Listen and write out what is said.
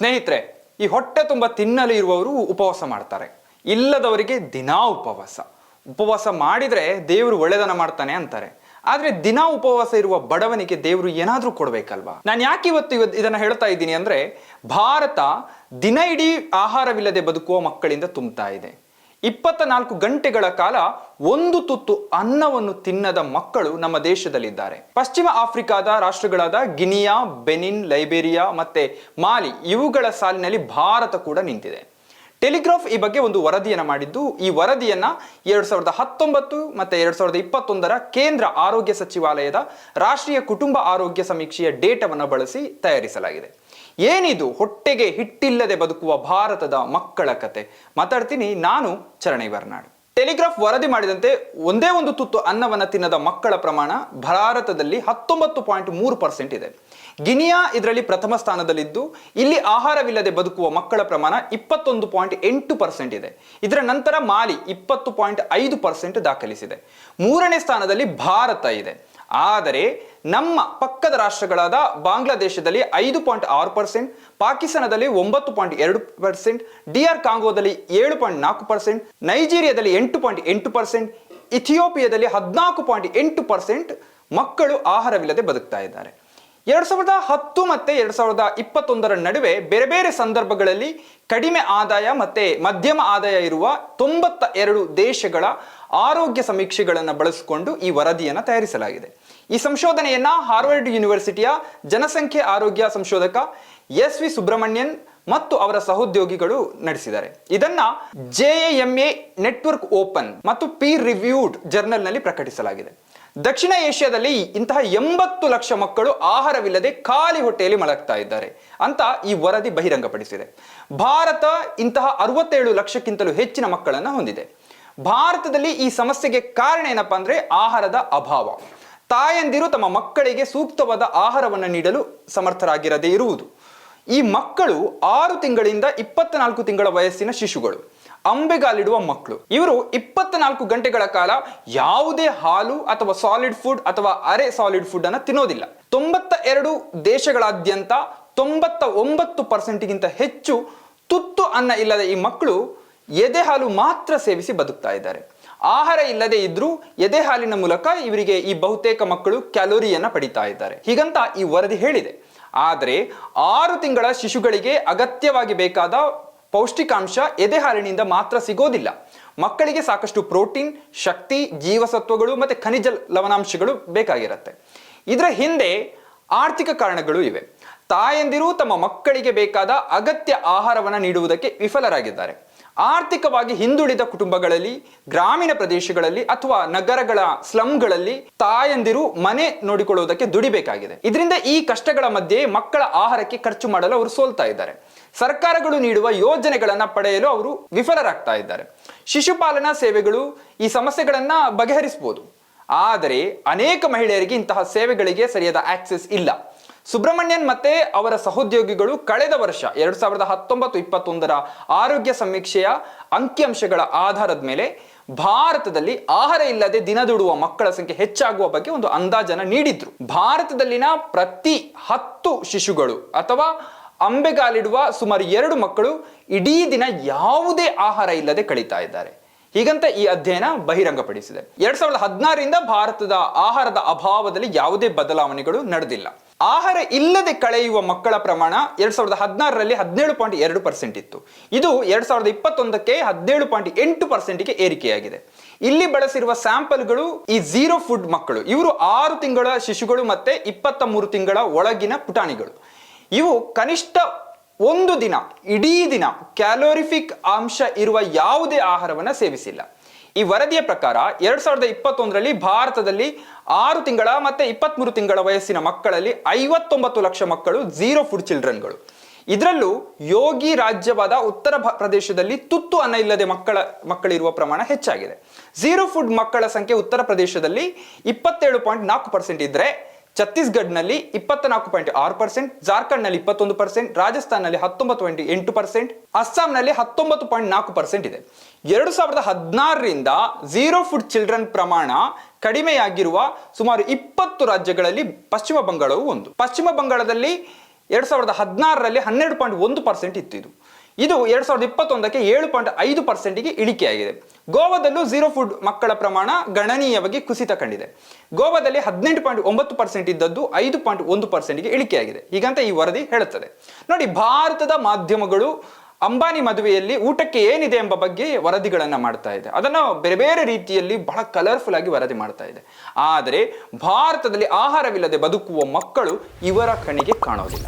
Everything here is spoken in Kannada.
ಸ್ನೇಹಿತರೆ, ಈ ಹೊಟ್ಟೆ ತುಂಬ ತಿನ್ನಲು ಇರುವವರು ಉಪವಾಸ ಮಾಡ್ತಾರೆ. ಇಲ್ಲದವರಿಗೆ ದಿನಾ ಉಪವಾಸ. ಉಪವಾಸ ಮಾಡಿದರೆ ದೇವರು ಒಳ್ಳೆದನ ಮಾಡ್ತಾನೆ ಅಂತಾರೆ. ಆದರೆ ದಿನಾ ಉಪವಾಸ ಇರುವ ಬಡವನಿಗೆ ದೇವರು ಏನಾದರೂ ಕೊಡಬೇಕಲ್ವಾ? ನಾನು ಯಾಕೆ ಇವತ್ತು ಇವತ್ತು ಇದನ್ನ ಹೇಳ್ತಾ ಇದ್ದೀನಿ ಅಂದ್ರೆ, ಭಾರತ ದಿನ ಇಡೀ ಆಹಾರವಿಲ್ಲದೆ ಬದುಕುವ ಮಕ್ಕಳಿಂದ ತುಂಬ್ತಾ ಇದೆ. ಇಪ್ಪತ್ತ ನಾಲ್ಕು ಗಂಟೆಗಳ ಕಾಲ ಒಂದು ತುತ್ತು ಅನ್ನವನ್ನು ತಿನ್ನದ ಮಕ್ಕಳು ನಮ್ಮ ದೇಶದಲ್ಲಿದ್ದಾರೆ. ಪಶ್ಚಿಮ ಆಫ್ರಿಕಾದ ರಾಷ್ಟ್ರಗಳಾದ ಗಿನಿಯಾ, ಬೆನಿನ್, ಲೈಬೇರಿಯಾ ಮತ್ತೆ ಮಾಲಿ ಇವುಗಳ ಸಾಲಿನಲ್ಲಿ ಭಾರತ ಕೂಡ ನಿಂತಿದೆ. ಟೆಲಿಗ್ರಾಫ್ ಈ ಬಗ್ಗೆ ಒಂದು ವರದಿಯನ್ನು ಮಾಡಿದ್ದು, ಈ ವರದಿಯನ್ನ ಎರಡ್ ಸಾವಿರದ ಹತ್ತೊಂಬತ್ತು ಮತ್ತೆ ಎರಡ್ ಸಾವಿರದ ಇಪ್ಪತ್ತೊಂದರ ಕೇಂದ್ರ ಆರೋಗ್ಯ ಸಚಿವಾಲಯದ ರಾಷ್ಟ್ರೀಯ ಕುಟುಂಬ ಆರೋಗ್ಯ ಸಮೀಕ್ಷೆಯ ಡೇಟಾವನ್ನು ಬಳಸಿ ತಯಾರಿಸಲಾಗಿದೆ. ಏನಿದು? ಹೊಟ್ಟೆಗೆ ಹಿಟ್ಟಿಲ್ಲದೆ ಬದುಕುವ ಭಾರತದ ಮಕ್ಕಳ ಕತೆ. ಮಾತಾಡ್ತೀನಿ ನಾನು ಚರಣಿ ಬರ್ನಾಡ್. ಟೆಲಿಗ್ರಾಫ್ ವರದಿ ಮಾಡಿದಂತೆ ಒಂದೇ ಒಂದು ತುತ್ತು ಅನ್ನವನ್ನು ತಿನ್ನದ ಮಕ್ಕಳ ಪ್ರಮಾಣ ಭಾರತದಲ್ಲಿ ಹತ್ತೊಂಬತ್ತು ಪಾಯಿಂಟ್ ಮೂರು ಪರ್ಸೆಂಟ್ ಇದೆ. ಗಿನಿಯಾ ಇದರಲ್ಲಿ ಪ್ರಥಮ ಸ್ಥಾನದಲ್ಲಿದ್ದು, ಇಲ್ಲಿ ಆಹಾರವಿಲ್ಲದೆ ಬದುಕುವ ಮಕ್ಕಳ ಪ್ರಮಾಣ ಇಪ್ಪತ್ತೊಂದು ಪಾಯಿಂಟ್ ಎಂಟು ಪರ್ಸೆಂಟ್ ಇದೆ. ಇದರ ನಂತರ ಮಾಲಿ ಇಪ್ಪತ್ತು ಪಾಯಿಂಟ್ ಐದು ಪರ್ಸೆಂಟ್ ದಾಖಲಿಸಿದೆ. ಮೂರನೇ ಸ್ಥಾನದಲ್ಲಿ ಭಾರತ ಇದೆ. ಆದರೆ ನಮ್ಮ ಪಕ್ಕದ ರಾಷ್ಟ್ರಗಳಾದ ಬಾಂಗ್ಲಾದೇಶದಲ್ಲಿ ಐದು ಪಾಯಿಂಟ್ ಆರು ಪರ್ಸೆಂಟ್, ಪಾಕಿಸ್ತಾನದಲ್ಲಿ ಒಂಬತ್ತು ಪಾಯಿಂಟ್ ಎರಡು ಪರ್ಸೆಂಟ್, ಡಿ ಆರ್ ಕಾಂಗೋದಲ್ಲಿ ಏಳು ಪಾಯಿಂಟ್ ನಾಲ್ಕು ಪರ್ಸೆಂಟ್, ನೈಜೀರಿಯಾದಲ್ಲಿ ಎಂಟು ಪಾಯಿಂಟ್ ಎಂಟು ಪರ್ಸೆಂಟ್, ಇಥಿಯೋಪಿಯಾದಲ್ಲಿ ಹದಿನಾಲ್ಕು ಪಾಯಿಂಟ್ ಎಂಟು ಪರ್ಸೆಂಟ್ ಮಕ್ಕಳು ಆಹಾರವಿಲ್ಲದೆ ಬದುಕ್ತಾ ಇದ್ದಾರೆ. ಎರಡು ಸಾವಿರದ ಹತ್ತು ಮತ್ತು ಎರಡು ಸಾವಿರದ ಇಪ್ಪತ್ತೊಂದರ ನಡುವೆ ಬೇರೆ ಬೇರೆ ಸಂದರ್ಭಗಳಲ್ಲಿ ಕಡಿಮೆ ಆದಾಯ ಮತ್ತು ಮಧ್ಯಮ ಆದಾಯ ಇರುವ ತೊಂಬತ್ತ ಎರಡು ದೇಶಗಳ ಆರೋಗ್ಯ ಸಮೀಕ್ಷೆಗಳನ್ನು ಬಳಸಿಕೊಂಡು ಈ ವರದಿಯನ್ನು ತಯಾರಿಸಲಾಗಿದೆ. ಈ ಸಂಶೋಧನೆಯನ್ನ ಹಾರ್ವರ್ಡ್ ಯೂನಿವರ್ಸಿಟಿಯ ಜನಸಂಖ್ಯೆ ಆರೋಗ್ಯ ಸಂಶೋಧಕ ಎಸ್ ವಿ ಸುಬ್ರಹ್ಮಣ್ಯನ್ ಮತ್ತು ಅವರ ಸಹೋದ್ಯೋಗಿಗಳು ನಡೆಸಿದ್ದಾರೆ. ಇದನ್ನ ಜೆಎಂಎ ನೆಟ್ವರ್ಕ್ ಓಪನ್ ಮತ್ತು ಪಿ ರಿವ್ಯೂಡ್ ಜರ್ನಲ್ನಲ್ಲಿ ಪ್ರಕಟಿಸಲಾಗಿದೆ. ದಕ್ಷಿಣ ಏಷ್ಯಾದಲ್ಲಿ ಇಂತಹ ಎಂಬತ್ತು ಲಕ್ಷ ಮಕ್ಕಳು ಆಹಾರವಿಲ್ಲದೆ ಖಾಲಿ ಹೊಟ್ಟೆಯಲ್ಲಿ ಮಲಗ್ತಾ ಇದ್ದಾರೆ ಅಂತ ಈ ವರದಿ ಬಹಿರಂಗಪಡಿಸಿದೆ. ಭಾರತ ಇಂತಹ ಅರವತ್ತೇಳು ಲಕ್ಷಕ್ಕಿಂತಲೂ ಹೆಚ್ಚಿನ ಮಕ್ಕಳನ್ನು ಹೊಂದಿದೆ. ಭಾರತದಲ್ಲಿ ಈ ಸಮಸ್ಯೆಗೆ ಕಾರಣ ಏನಪ್ಪಾ ಅಂದ್ರೆ ಆಹಾರದ ಅಭಾವ. ತಾಯಂದಿರು ತಮ್ಮ ಮಕ್ಕಳಿಗೆ ಸೂಕ್ತವಾದ ಆಹಾರವನ್ನು ನೀಡಲು ಸಮರ್ಥರಾಗಿರದೇ ಇರುವುದು. ಈ ಮಕ್ಕಳು ಆರು ತಿಂಗಳಿಂದ ಇಪ್ಪತ್ನಾಲ್ಕು ತಿಂಗಳ ವಯಸ್ಸಿನ ಶಿಶುಗಳು. ಅಂಬೆಗಾಲಿಡುವ ಮಕ್ಕಳು. ಇವರು ಇಪ್ಪತ್ನಾಲ್ಕು ಗಂಟೆಗಳ ಕಾಲ ಯಾವುದೇ ಹಾಲು ಅಥವಾ ಸಾಲಿಡ್ ಫುಡ್ ಅಥವಾ ಅರೆ ಸಾಲಿಡ್ ಫುಡ್ ಅನ್ನು ತಿನ್ನೋದಿಲ್ಲ. ತೊಂಬತ್ತ ಎರಡು ದೇಶಗಳಾದ್ಯಂತ ತೊಂಬತ್ತ ಒಂಬತ್ತು ಪರ್ಸೆಂಟ್ಗಿಂತ ಹೆಚ್ಚು ತುತ್ತು ಅನ್ನ ಇಲ್ಲದ ಈ ಮಕ್ಕಳು ಎದೆ ಹಾಲು ಮಾತ್ರ ಸೇವಿಸಿ ಬದುಕ್ತಾ ಇದ್ದಾರೆ. ಆಹಾರ ಇಲ್ಲದೆ ಇದ್ರೂ ಎದೆ ಹಾಲಿನ ಮೂಲಕ ಇವರಿಗೆ ಈ ಬಹುತೇಕ ಮಕ್ಕಳು ಕ್ಯಾಲೋರಿಯನ್ನ ಪಡಿತಾ ಇದ್ದಾರೆ. ಹೀಗಂತ ಈ ವರದಿ ಹೇಳಿದೆ. ಆದರೆ ಆರು ತಿಂಗಳ ಶಿಶುಗಳಿಗೆ ಅಗತ್ಯವಾಗಿ ಬೇಕಾದ ಪೌಷ್ಟಿಕಾಂಶ ಎದೆ ಹಾಲಿನಿಂದ ಮಾತ್ರ ಸಿಗೋದಿಲ್ಲ. ಮಕ್ಕಳಿಗೆ ಸಾಕಷ್ಟು ಪ್ರೋಟೀನ್, ಶಕ್ತಿ, ಜೀವಸತ್ವಗಳು ಮತ್ತೆ ಖನಿಜ ಲವಣಾಂಶಗಳು ಬೇಕಾಗಿರುತ್ತೆ. ಇದರ ಹಿಂದೆ ಆರ್ಥಿಕ ಕಾರಣಗಳು ಇವೆ. ತಾಯಂದಿರು ತಮ್ಮ ಮಕ್ಕಳಿಗೆ ಬೇಕಾದ ಅಗತ್ಯ ಆಹಾರವನ್ನು ನೀಡುವುದಕ್ಕೆ ವಿಫಲರಾಗಿದ್ದಾರೆ. ಆರ್ಥಿಕವಾಗಿ ಹಿಂದುಳಿದ ಕುಟುಂಬಗಳಲ್ಲಿ, ಗ್ರಾಮೀಣ ಪ್ರದೇಶಗಳಲ್ಲಿ ಅಥವಾ ನಗರಗಳ ಸ್ಲಮ್ಗಳಲ್ಲಿ ತಾಯಂದಿರು ಮನೆ ನೋಡಿಕೊಳ್ಳುವುದಕ್ಕೆ ದುಡಿಬೇಕಾಗಿದೆ. ಇದರಿಂದ ಈ ಕಷ್ಟಗಳ ಮಧ್ಯೆ ಮಕ್ಕಳ ಆಹಾರಕ್ಕೆ ಖರ್ಚು ಮಾಡಲು ಅವರು ಸೋಲ್ತಾ ಇದ್ದಾರೆ. ಸರ್ಕಾರಗಳು ನೀಡುವ ಯೋಜನೆಗಳನ್ನು ಪಡೆಯಲು ಅವರು ವಿಫಲರಾಗ್ತಾ ಇದ್ದಾರೆ. ಶಿಶುಪಾಲನಾ ಸೇವೆಗಳು ಈ ಸಮಸ್ಯೆಗಳನ್ನು ಬಗೆಹರಿಸಬಹುದು ಆದರೆ ಅನೇಕ ಮಹಿಳೆಯರಿಗೆ ಇಂತಹ ಸೇವೆಗಳಿಗೆ ಸರಿಯಾದ ಆಕ್ಸೆಸ್ ಇಲ್ಲ. ಸುಬ್ರಹ್ಮಣ್ಯನ್ ಮತ್ತೆ ಅವರ ಸಹೋದ್ಯೋಗಿಗಳು ಕಳೆದ ವರ್ಷ ಎರಡ್ ಸಾವಿರದ ಹತ್ತೊಂಬತ್ತು ಇಪ್ಪತ್ತೊಂದರ ಆರೋಗ್ಯ ಸಮೀಕ್ಷೆಯ ಅಂಕಿಅಂಶಗಳ ಆಧಾರದ ಮೇಲೆ ಭಾರತದಲ್ಲಿ ಆಹಾರ ಇಲ್ಲದೆ ದಿನದುಡುವ ಮಕ್ಕಳ ಸಂಖ್ಯೆ ಹೆಚ್ಚಾಗುವ ಬಗ್ಗೆ ಒಂದು ಅಂದಾಜನ ನೀಡಿದ್ರು. ಭಾರತದಲ್ಲಿನ ಪ್ರತಿ ಹತ್ತು ಶಿಶುಗಳು ಅಥವಾ ಅಂಬೆಗಾಲಿಡುವ ಸುಮಾರು ಎರಡು ಮಕ್ಕಳು ಇಡೀ ದಿನ ಯಾವುದೇ ಆಹಾರ ಇಲ್ಲದೆ ಕಳೀತಾ ಇದ್ದಾರೆ. ಹೀಗಂತ ಈ ಅಧ್ಯಯನ ಬಹಿರಂಗಪಡಿಸಿದೆ. ಎರಡ್ ಸಾವಿರದ ಹದಿನಾರರಿಂದ ಭಾರತದ ಆಹಾರದ ಅಭಾವದಲ್ಲಿ ಯಾವುದೇ ಬದಲಾವಣೆಗಳು ನಡೆದಿಲ್ಲ. ಆಹಾರ ಇಲ್ಲದೆ ಕಳೆಯುವ ಮಕ್ಕಳ ಪ್ರಮಾಣ ಎರಡ್ ಸಾವಿರದ ಹದಿನಾರರಲ್ಲಿ ಹದಿನೇಳು ಪಾಯಿಂಟ್ ಎರಡು ಪರ್ಸೆಂಟ್ ಇತ್ತು. ಇದು ಎರಡ್ ಸಾವಿರದ ಇಪ್ಪತ್ತೊಂದಕ್ಕೆ ಹದಿನೇಳು ಪಾಯಿಂಟ್ ಎಂಟು ಪರ್ಸೆಂಟ್ಗೆ ಏರಿಕೆಯಾಗಿದೆ. ಇಲ್ಲಿ ಬಳಸಿರುವ ಸ್ಯಾಂಪಲ್ಗಳು ಈ ಜೀರೋ ಫುಡ್ ಮಕ್ಕಳು. ಇವರು ಆರು ತಿಂಗಳ ಶಿಶುಗಳು ಮತ್ತೆ ಇಪ್ಪತ್ತ ಮೂರು ತಿಂಗಳ ಒಳಗಿನ ಪುಟಾಣಿಗಳು. ಇವು ಕನಿಷ್ಠ ಒಂದು ದಿನ, ಇಡೀ ದಿನ ಕ್ಯಾಲೋರಿಫಿಕ್ ಅಂಶ ಇರುವ ಯಾವುದೇ ಆಹಾರವನ್ನು ಸೇವಿಸಿಲ್ಲ. ಈ ವರದಿಯ ಪ್ರಕಾರ ಎರಡ್ ಸಾವಿರದ ಇಪ್ಪತ್ತೊಂದರಲ್ಲಿ ಭಾರತದಲ್ಲಿ ಆರು ತಿಂಗಳ ಮತ್ತೆ ಇಪ್ಪತ್ಮೂರು ತಿಂಗಳ ವಯಸ್ಸಿನ ಮಕ್ಕಳಲ್ಲಿ ಐವತ್ತೊಂಬತ್ತು ಲಕ್ಷ ಮಕ್ಕಳು ಝೀರೋ ಫುಡ್ ಚಿಲ್ಡ್ರನ್ಗಳು ಇದರಲ್ಲೂ ಯೋಗಿ ರಾಜ್ಯವಾದ ಉತ್ತರ ಪ್ರದೇಶದಲ್ಲಿ ತುತ್ತು ಅನ್ನ ಇಲ್ಲದೆ ಮಕ್ಕಳ, ಮಕ್ಕಳಿರುವ ಪ್ರಮಾಣ ಹೆಚ್ಚಾಗಿದೆ. ಝೀರೋ ಫುಡ್ ಮಕ್ಕಳ ಸಂಖ್ಯೆ ಉತ್ತರ ಪ್ರದೇಶದಲ್ಲಿ ಇಪ್ಪತ್ತೇಳು ಪಾಯಿಂಟ್ ನಾಲ್ಕು ಪರ್ಸೆಂಟ್ ಇದ್ರೆ ಛತ್ತೀಸ್ಗಢ್ನಲ್ಲಿ ಇಪ್ಪತ್ತ ನಾಲ್ಕು ಪಾಯಿಂಟ್ ಆರು ಪರ್ಸೆಂಟ್, ಜಾರ್ಖಂಡ್ನಲ್ಲಿ ಇಪ್ಪತ್ತೊಂದು ಪರ್ಸೆಂಟ್, ರಾಜಸ್ಥಾನ್ನಲ್ಲಿ ಹತ್ತೊಂಬತ್ತು ಪಾಯಿಂಟ್ ಎಂಟು ಪರ್ಸೆಂಟ್, ಅಸ್ಸಾಂನಲ್ಲಿ ಹತ್ತೊಂಬತ್ತು ಪಾಯಿಂಟ್ ನಾಲ್ಕು ಪರ್ಸೆಂಟ್ ಇದೆ. ಎರಡು ಸಾವಿರದ ಹದಿನಾರರಿಂದ ಝೀರೋ ಫುಡ್ ಚಿಲ್ಡ್ರನ್ ಪ್ರಮಾಣ ಕಡಿಮೆಯಾಗಿರುವ ಸುಮಾರು ಇಪ್ಪತ್ತು ರಾಜ್ಯಗಳಲ್ಲಿ ಪಶ್ಚಿಮ ಬಂಗಾಳವು ಒಂದು. ಪಶ್ಚಿಮ ಬಂಗಾಳದಲ್ಲಿ ಎರಡು ಸಾವಿರದ ಹದಿನಾರರಲ್ಲಿ ಹನ್ನೆರಡು ಪಾಯಿಂಟ್ ಒಂದು ಪರ್ಸೆಂಟ್ ಇತ್ತು ಇದು. ಇದು ಎರಡ್ ಸಾವಿರದ ಇಪ್ಪತ್ತೊಂದಕ್ಕೆ ಏಳು ಪಾಯಿಂಟ್ ಐದು ಪರ್ಸೆಂಟ್ಗೆ ಇಳಿಕೆಯಾಗಿದೆ. ಗೋವಾದಲ್ಲೂ ಜೀರೋ ಫುಡ್ ಮಕ್ಕಳ ಪ್ರಮಾಣ ಗಣನೀಯವಾಗಿ ಕುಸಿತ ಕಂಡಿದೆ. ಗೋವಾದಲ್ಲಿ ಹದಿನೆಂಟು ಪಾಯಿಂಟ್ ಒಂಬತ್ತು ಪರ್ಸೆಂಟ್ ಇದ್ದದ್ದು ಐದು ಪಾಯಿಂಟ್ ಒಂದು ಪರ್ಸೆಂಟ್ಗೆ ಇಳಿಕೆಯಾಗಿದೆ. ಹೀಗಂತ ಈ ವರದಿ ಹೇಳುತ್ತದೆ. ನೋಡಿ, ಭಾರತದ ಮಾಧ್ಯಮಗಳು ಅಂಬಾನಿ ಮದುವೆಯಲ್ಲಿ ಊಟಕ್ಕೆ ಏನಿದೆ ಎಂಬ ಬಗ್ಗೆ ವರದಿಗಳನ್ನು ಮಾಡ್ತಾ ಇದೆ. ಅದನ್ನು ಬೇರೆ ಬೇರೆ ರೀತಿಯಲ್ಲಿ ಬಹಳ ಕಲರ್ಫುಲ್ ಆಗಿ ವರದಿ ಮಾಡ್ತಾ ಇದೆ. ಆದರೆ ಭಾರತದಲ್ಲಿ ಆಹಾರವಿಲ್ಲದೆ ಬದುಕುವ ಮಕ್ಕಳು ಇವರ ಕಣಿಗೆ ಕಾಣೋದಿಲ್ಲ.